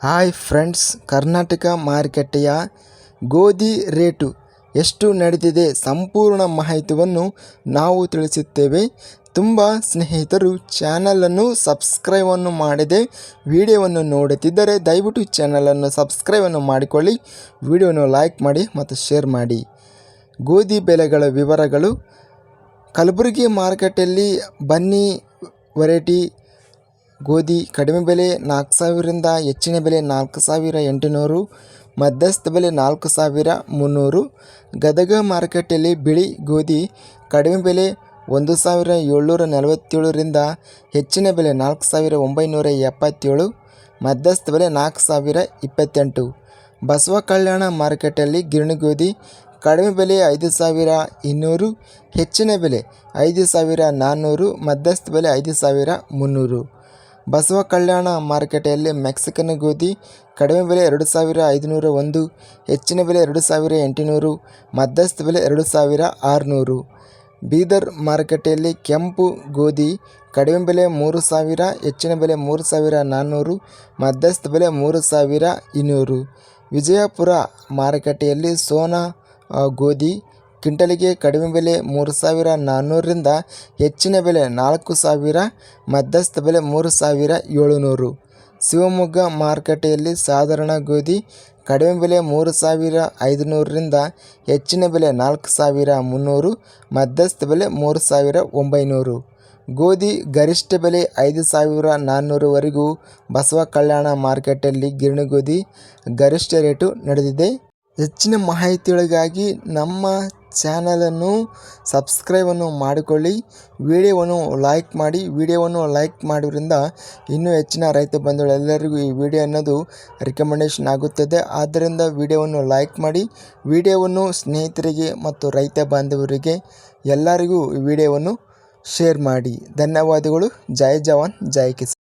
Hi friends, Karnataka ಮಾರುಕಟ್ಟೆಯ ಗೋಧಿ rate ಎಷ್ಟು ನಡೆದಿದೆ ಸಂಪೂರ್ಣ ಮಾಹಿತಿಯನ್ನು ನಾವು ತಿಳಿಸುತ್ತೇವೆ. ತುಂಬ ಸ್ನೇಹಿತರು ಚಾನಲನ್ನು ಸಬ್ಸ್ಕ್ರೈಬನ್ನು ಮಾಡದೆ ವಿಡಿಯೋವನ್ನು ನೋಡುತ್ತಿದ್ದರೆ ದಯವಿಟ್ಟು ಚಾನಲನ್ನು ಸಬ್ಸ್ಕ್ರೈಬನ್ನು ಮಾಡಿಕೊಳ್ಳಿ, ವಿಡಿಯೋವನ್ನು ಲೈಕ್ ಮಾಡಿ ಮತ್ತು ಶೇರ್ ಮಾಡಿ. ಗೋಧಿ ಬೆಲೆಗಳ ವಿವರಗಳು ಕಲಬುರಗಿ ಮಾರುಕಟ್ಟೆಯಲ್ಲಿ ಬನ್ನಿ ವೆರೈಟಿ ಗೋಧಿ ಕಡಿಮೆ ಬೆಲೆ ನಾಲ್ಕು ಸಾವಿರದಿಂದ ಹೆಚ್ಚಿನ ಬೆಲೆ ನಾಲ್ಕು ಸಾವಿರ ಎಂಟುನೂರು, ಮಧ್ಯಸ್ಥ ಬೆಲೆ ನಾಲ್ಕು ಸಾವಿರ ಮುನ್ನೂರು. ಗದಗ ಮಾರುಕಟ್ಟೆಯಲ್ಲಿ ಬಿಳಿ ಗೋಧಿ ಕಡಿಮೆ ಬೆಲೆ ಒಂದು ಸಾವಿರ ಏಳ್ನೂರ ನಲವತ್ತೇಳರಿಂದ ಹೆಚ್ಚಿನ ಬೆಲೆ ನಾಲ್ಕು ಸಾವಿರ ಒಂಬೈನೂರ ಎಪ್ಪತ್ತೇಳು, ಮಧ್ಯಸ್ಥ ಬೆಲೆ ನಾಲ್ಕು ಸಾವಿರ ಇಪ್ಪತ್ತೆಂಟು. ಬಸವ ಕಲ್ಯಾಣ ಮಾರುಕಟ್ಟೆಯಲ್ಲಿ ಗಿರಣಿ ಗೋಧಿ ಕಡಿಮೆ ಬೆಲೆ ಐದು ಸಾವಿರ ಇನ್ನೂರು, ಹೆಚ್ಚಿನ ಬೆಲೆ ಐದು ಸಾವಿರ ನಾನ್ನೂರು, ಮಧ್ಯಸ್ಥ ಬೆಲೆ ಐದು ಸಾವಿರ ಮುನ್ನೂರು. ಬಸವ ಕಲ್ಯಾಣ ಮಾರುಕಟ್ಟೆಯಲ್ಲಿ ಮೆಕ್ಸಿಕನ್ ಗೋಧಿ ಕಡಿಮೆ ಬೆಲೆ ಎರಡು ಸಾವಿರ ಐದುನೂರ ಒಂದು, ಹೆಚ್ಚಿನ ಬೆಲೆ ಎರಡು ಸಾವಿರ ಎಂಟುನೂರು, ಮಧ್ಯಸ್ಥ ಬೆಲೆ ಎರಡು ಸಾವಿರ ಆರುನೂರು. ಬೀದರ್ ಮಾರುಕಟ್ಟೆಯಲ್ಲಿ ಕೆಂಪು ಗೋಧಿ ಕಡಿಮೆ ಬೆಲೆ ಮೂರು ಸಾವಿರ, ಹೆಚ್ಚಿನ ಬೆಲೆ ಮೂರು ಸಾವಿರ ನಾನ್ನೂರು, ಮಧ್ಯಸ್ಥ ಬೆಲೆ ಮೂರು ಸಾವಿರ ಇನ್ನೂರು. ವಿಜಯಪುರ ಮಾರುಕಟ್ಟೆಯಲ್ಲಿ ಸೋನಾ ಗೋಧಿ ಕ್ವಿಂಟಲಿಗೆ ಕಡಿಮೆ ಬೆಲೆ ಮೂರು ಸಾವಿರ ನಾನ್ನೂರರಿಂದ ಹೆಚ್ಚಿನ ಬೆಲೆ ನಾಲ್ಕು ಸಾವಿರ, ಮಧ್ಯಸ್ಥ ಬೆಲೆ ಮೂರು ಸಾವಿರ ಏಳುನೂರು. ಶಿವಮೊಗ್ಗ ಮಾರುಕಟ್ಟೆಯಲ್ಲಿ ಸಾಧಾರಣ ಗೋಧಿ ಕಡಿಮೆ ಬೆಲೆ ಮೂರು ಸಾವಿರ ಐದುನೂರರಿಂದ ಹೆಚ್ಚಿನ ಬೆಲೆ ನಾಲ್ಕು ಸಾವಿರ ಮುನ್ನೂರು, ಮಧ್ಯಸ್ಥ ಬೆಲೆ ಮೂರು ಸಾವಿರ ಒಂಬೈನೂರು. ಗೋಧಿ ಗರಿಷ್ಠ ಬೆಲೆ ಐದು ಸಾವಿರ ನಾನ್ನೂರವರೆಗೂ ಬಸವ ಕಲ್ಯಾಣ ಮಾರುಕಟ್ಟೆಯಲ್ಲಿ ಗಿರಣಿ ಗೋಧಿ ಗರಿಷ್ಠ ರೇಟು ನಡೆದಿದೆ. ಹೆಚ್ಚಿನ ಮಾಹಿತಿಗಳಿಗಾಗಿ ನಮ್ಮ ಚಾನಲನ್ನು ಸಬ್ಸ್ಕ್ರೈಬನ್ನು ಮಾಡಿಕೊಳ್ಳಿ. ವಿಡಿಯೋವನ್ನು ಲೈಕ್ ಮಾಡಿ, ವಿಡಿಯೋವನ್ನು ಲೈಕ್ ಮಾಡೋದ್ರಿಂದ ಇನ್ನೂ ಹೆಚ್ಚಿನ ರೈತ ಬಂಧುಗಳೆಲ್ಲರಿಗೂ ಈ ವಿಡಿಯೋ ಅನ್ನೋದು ರೆಕಮೆಂಡೇಷನ್ ಆಗುತ್ತದೆ. ಆದ್ದರಿಂದ ವಿಡಿಯೋವನ್ನು ಲೈಕ್ ಮಾಡಿ, ವಿಡಿಯೋವನ್ನು ಸ್ನೇಹಿತರಿಗೆ ಮತ್ತು ರೈತ ಬಾಂಧವರಿಗೆ ಎಲ್ಲರಿಗೂ ಈ ವಿಡಿಯೋವನ್ನು ಶೇರ್ ಮಾಡಿ. ಧನ್ಯವಾದಗಳು. ಜೈ ಜವಾನ್, ಜೈ ಕಿಸಾನ್.